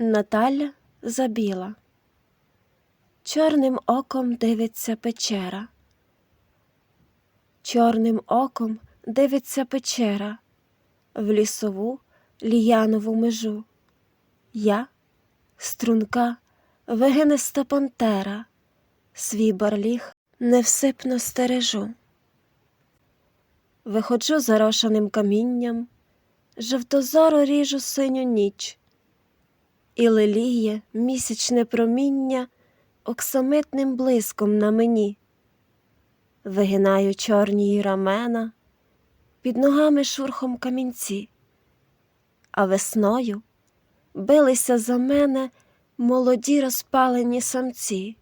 Наталя забіла. Чорним оком дивиться печера. Чорним оком дивиться печера в лісову ліянову межу. Я, струнка, вигиниста пантера, свій барліг невсипно стережу. Виходжу зарошеним камінням, жовтозоро ріжу синю ніч, і леліє місячне проміння оксамитним блиском на мені. Вигинаю чорні рамена, під ногами шурхом камінці, а весною билися за мене молоді розпалені самці,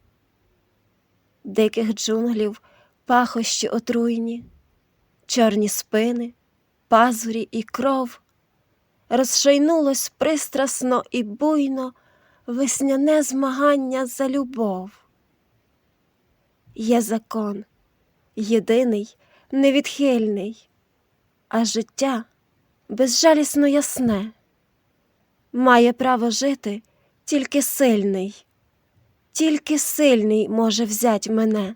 диких джунглів пахощі отруйні, чорні спини, пазурі і кров, розшайнулось пристрасно і буйно весняне змагання за любов. Є закон, єдиний, невідхильний, а життя безжалісно ясне, має право жити тільки сильний, тільки сильний може взять мене.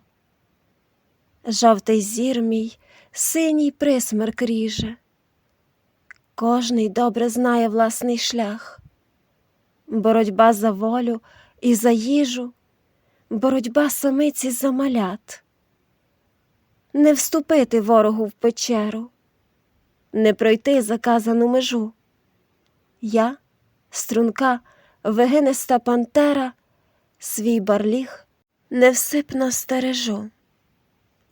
Жовтий зір мій, синій присмерк ріже. Кожний добре знає власний шлях, боротьба за волю і за їжу, боротьба самиці за малят. Не вступити ворогу в печеру, не пройти заказану межу. Я, струнка, вигиниста пантера, свій барліг невсипно стережу.